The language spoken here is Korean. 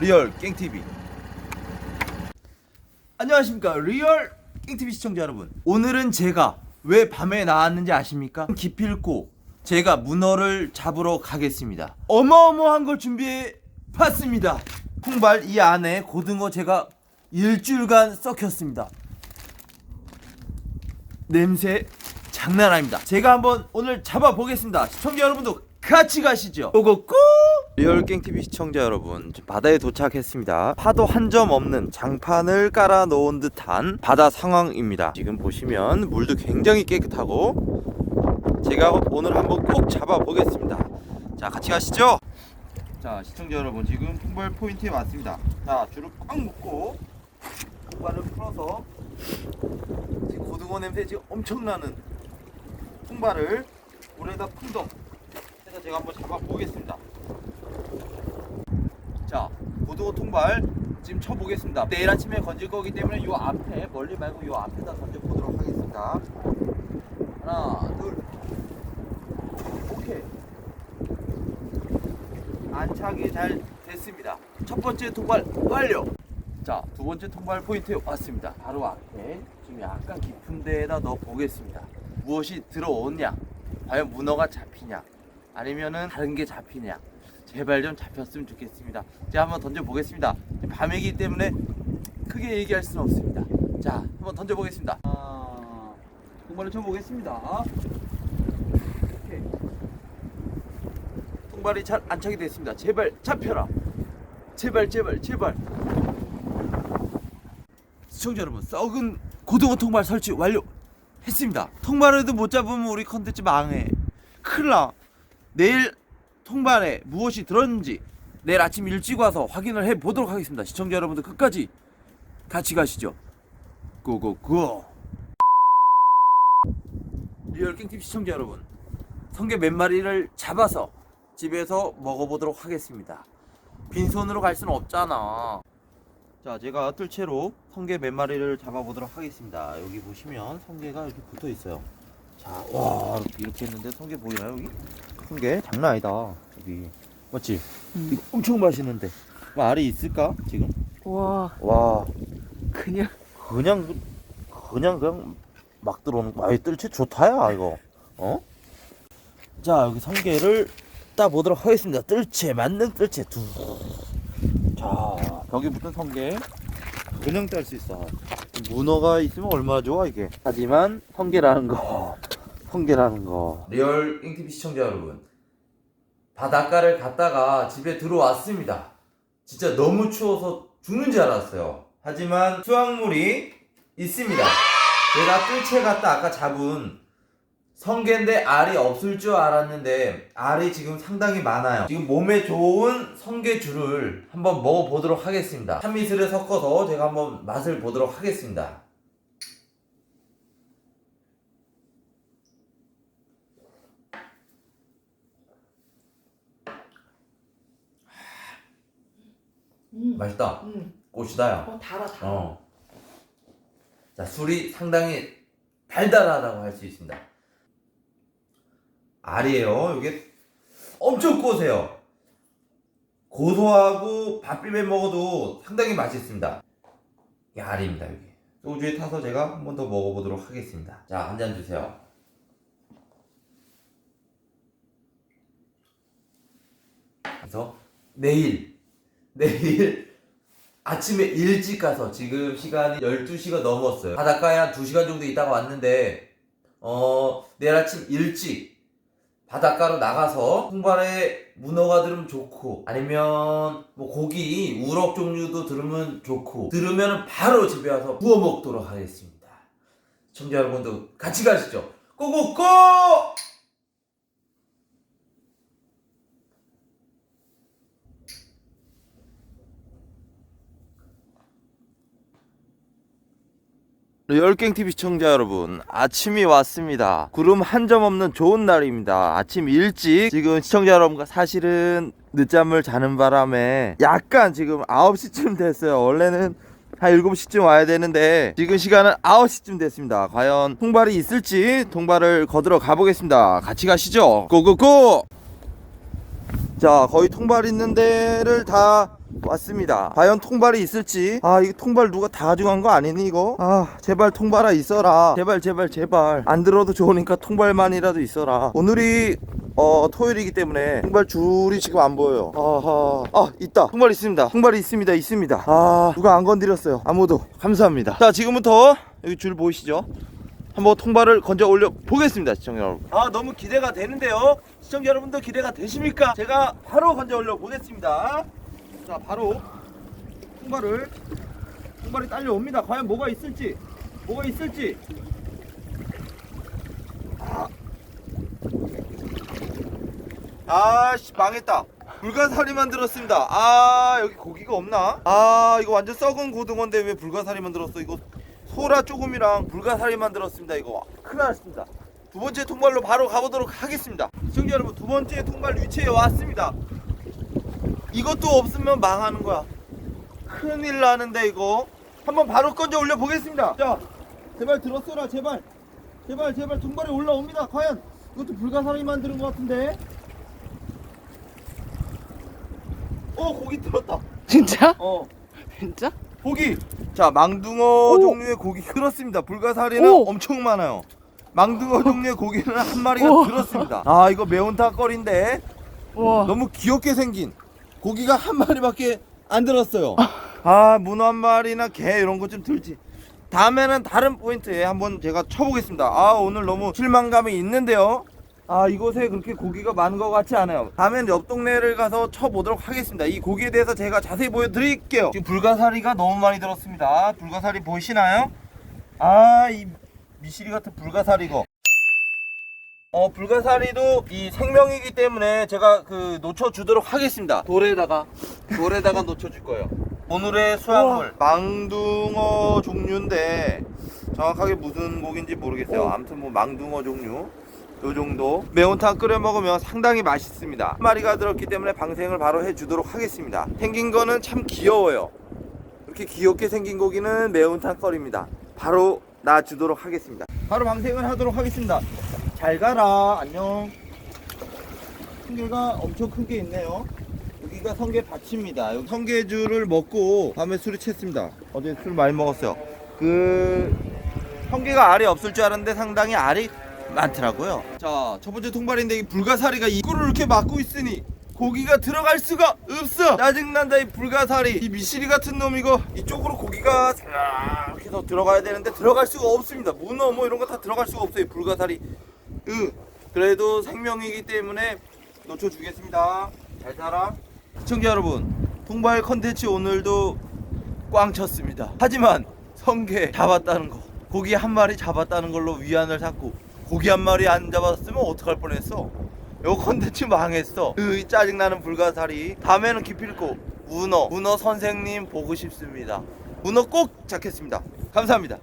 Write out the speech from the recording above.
리얼 깽TV 안녕하십니까. 리얼 깽TV 시청자 여러분. 오늘은 제가 왜 밤에 나왔는지 아십니까? 기필코 제가 문어를 잡으러 가겠습니다. 어마어마한 걸 준비해 봤습니다. 통발 이 안에 고등어 제가 일주일간 썩혔습니다. 냄새 장난 아닙니다. 제가 한번 오늘 잡아보겠습니다. 시청자 여러분도 같이 가시죠. 고고고! 리얼 깽TV 시청자 여러분, 바다에 도착했습니다. 파도 한 점 없는 장판을 깔아 놓은 듯한 바다 상황입니다. 지금 보시면 물도 굉장히 깨끗하고 제가 오늘 한번 꼭 잡아보겠습니다. 자, 같이 가시죠. 자, 시청자 여러분, 지금 통발 포인트에 왔습니다. 자, 줄을 꽉 묶고 통발을 풀어서 지금 고등어 냄새 지금 엄청나는 통발을 물에다 풍덩 해서 제가 한번 잡아 보겠습니다. 자, 고등어 통발 지금 쳐 보겠습니다. 내일 아침에 건질 거기 때문에 요 앞에 멀리 말고 요 앞에다 던져 보도록 하겠습니다. 하나, 둘, 오케이. 안착이 잘 됐습니다. 첫 번째 통발 완료. 자, 두 번째 통발 포인트에 왔습니다. 바로 앞에 좀 약간 깊은 데에다 넣어 보겠습니다. 무엇이 들어오냐? 과연 문어가 잡히냐? 아니면은 다른 게 잡히냐? 제발 좀 잡혔으면 좋겠습니다. 제가 한번 던져 보겠습니다. 밤이기 때문에 크게 얘기할 수는 없습니다. 자, 한번 던져 보겠습니다. 아, 통발을 쳐 보겠습니다. 오케이. 통발이 잘 안착이 됐습니다. 제발 잡혀라. 제발 제발 제발. 시청자 여러분 썩은 고등어 통발 설치 완료 했습니다. 통발에도 못 잡으면 우리 컨텐츠 망해. 큰일나. 내일 통발에 무엇이 들었는지 내일 아침 일찍 와서 확인을 해 보도록 하겠습니다. 시청자 여러분들 끝까지 같이 가시죠. 고고고. 리얼 깽팁 시청자 여러분 성게 몇 마리를 잡아서 집에서 먹어보도록 하겠습니다. 빈손으로 갈 수는 없잖아 자, 제가 뜰채로 성게 몇 마리를 잡아보도록 하겠습니다. 여기 보시면 성게가 이렇게 붙어 있어요. 자, 와, 이렇게, 했는데 성게 보이나요, 여기? 성게 장난 아니다. 여기. 맞지? 이거 엄청 맛있는데. 뭐 알이 있을까, 지금? 와 와, 그냥 그냥, 그냥, 그냥 막 들어오는 거. 아, 이 뜰채 좋다야, 이거. 어? 자, 여기 성게를 따 보도록 하겠습니다. 뜰채, 맞는 뜰채 두. 자, 벽에 붙은 성게 그냥 딸 수 있어. 문어가 있으면 얼마나 좋아 이게. 하지만 성게라는 거, 성게라는 거. 리얼 잉티비 시청자 여러분, 바닷가를 갔다가 집에 들어왔습니다. 진짜 너무 추워서 죽는 줄 알았어요. 하지만 수확물이 있습니다. 제가 뜰채 갔다 아까 잡은 성게인데 알이 없을 줄 알았는데 알이 지금 상당히 많아요. 지금 몸에 좋은 성게줄을 한번 먹어보도록 하겠습니다. 참이슬을 섞어서 제가 한번 맛을 보도록 하겠습니다. 음. 맛있다. 음. 꽃이다야. 어 달아 달아 어. 자, 술이 상당히 달달하다고 할 수 있습니다. 알이에요. 이게 엄청 고세요. 고소하고 밥 비벼 먹어도 상당히 맛있습니다. 이 알입니다, 여기. 소주에 타서 제가 한 번 더 먹어보도록 하겠습니다. 자, 한 잔 주세요. 그래서 내일, 내일 아침에 일찍 가서 지금 시간이 12시가 넘었어요. 바닷가에 한 2시간 정도 있다가 왔는데 어 내일 아침 일찍 바닷가로 나가서 통발에 문어가 들으면 좋고 아니면 뭐 고기 우럭 종류도 들으면 좋고 들으면 바로 집에 와서 구워 먹도록 하겠습니다. 청자 여러분도 같이 가시죠. 고고고! 열갱TV 시청자 여러분 아침이 왔습니다 구름 한 점 없는 좋은 날입니다 아침 일찍 지금 시청자 여러분과 사실은 늦잠을 자는 바람에 약간 지금 9시쯤 됐어요 원래는 한 7시쯤 와야 되는데 지금 시간은 9시쯤 됐습니다. 과연 통발이 있을지 통발을 거들어 가보겠습니다. 같이 가시죠. 고고고! 자 거의 통발 있는 데를 다 왔습니다. 과연 통발이 있을지? 아 이거 통발 누가 다 가져간 거 아니니 이거? 아 제발 통발아 있어라. 제발 제발 제발. 안 들어도 좋으니까 통발만이라도 있어라. 오늘이 어 토요일이기 때문에 통발 줄이 지금 안 보여요. 아하. 아 있다. 통발 있습니다. 통발이 있습니다. 있습니다. 아 누가 안 건드렸어요. 아무도. 감사합니다. 자 지금부터 여기 줄 보이시죠? 한번 통발을 건져 올려 보겠습니다 시청자 여러분. 아 너무 기대가 되는데요. 시청자 여러분도 기대가 되십니까? 제가 바로 건져 올려 보겠습니다 자 바로 통발을 통발이 딸려옵니다. 과연 뭐가 있을지 뭐가 있을지. 아. 아씨 망했다. 불가사리 만 들었습니다. 아 여기 고기가 없나? 아 이거 완전 썩은 고등어인데 왜 불가사리 만 들었어? 이거 소라 조금이랑 불가사리 만 들었습니다 이거. 큰일 났습니다. 두 번째 통발로 바로 가보도록 하겠습니다. 시청자 여러분 두 번째 통발 위치에 왔습니다 이것도 없으면 망하는 거야. 큰일 나는데 이거. 한번 바로 건져 올려 보겠습니다. 자 제발 들었어라 제발. 제발 제발 통발이 올라옵니다 과연. 이것도 불가사리 만드는 것 같은데. 어 고기 들었다. 진짜? 어. 진짜? 고기. 자 망둥어 오. 종류의 고기 그렇습니다. 불가사리는 오. 엄청 많아요. 망둥어 종류의 고기는 한 마리가 오. 들었습니다. 아 이거 매운탕 거리인데. 와. 너무 귀엽게 생긴 고기가 한 마리밖에 안 들었어요. 아 문어 한 마리나 개 이런 거 좀 들지. 다음에는 다른 포인트에 한번 제가 쳐보겠습니다. 아 오늘 너무 실망감이 있는데요. 아 이곳에 그렇게 고기가 많은 것 같지 않아요. 다음엔 옆 동네를 가서 쳐보도록 하겠습니다. 이 고기에 대해서 제가 자세히 보여드릴게요. 지금 불가사리가 너무 많이 들었습니다. 불가사리 보이시나요? 아 이 미시리 같은 불가사리 이거 어 불가사리도 이 생명이기 때문에 제가 그 놓쳐주도록 하겠습니다. 돌에다가 돌에다가 놓쳐줄 거예요. 오늘의 수확물. 망둥어 종류인데 정확하게 무슨 고기인지 모르겠어요. 아무튼 뭐 망둥어 종류. 요 정도. 매운탕 끓여 먹으면 상당히 맛있습니다. 한 마리가 들었기 때문에 방생을 바로 해주도록 하겠습니다. 생긴 거는 참 귀여워요. 이렇게 귀엽게 생긴 고기는 매운탕 거리입니다. 바로 놔주도록 하겠습니다. 바로 방생을 하도록 하겠습니다 잘 가라. 안녕. 성게가 엄청 큰 게 있네요. 여기가 성게 밭입니다. 여기 성게줄을 먹고 밤에 술을 챘습니다. 어제 술 많이 먹었어요. 그 성게가 알이 없을 줄 알았는데 상당히 알이 많더라고요. 자 첫 번째 통발인데 이 불가사리가 입구를 이렇게 막고 있으니 고기가 들어갈 수가 없어. 짜증난다 이 불가사리. 이 미시리 같은 놈 이거. 이쪽으로 고기가 이렇게 더 들어가야 되는데 들어갈 수가 없습니다. 문어 뭐 이런 거 다 들어갈 수가 없어요 이 불가사리 으. 그래도 생명이기 때문에 놓쳐주겠습니다. 잘 살아. 시청자 여러분 통발 컨텐츠 오늘도 꽝 쳤습니다. 하지만 성게 잡았다는 거 고기 한 마리 잡았다는 걸로 위안을 삼고 고기 한 마리 안 잡았으면 어떡할 뻔했어? 요 컨텐츠 망했어. 으 짜증나는 불가사리. 다음에는 기필코 문어 문어 선생님 보고 싶습니다. 문어 꼭 잡겠습니다. 감사합니다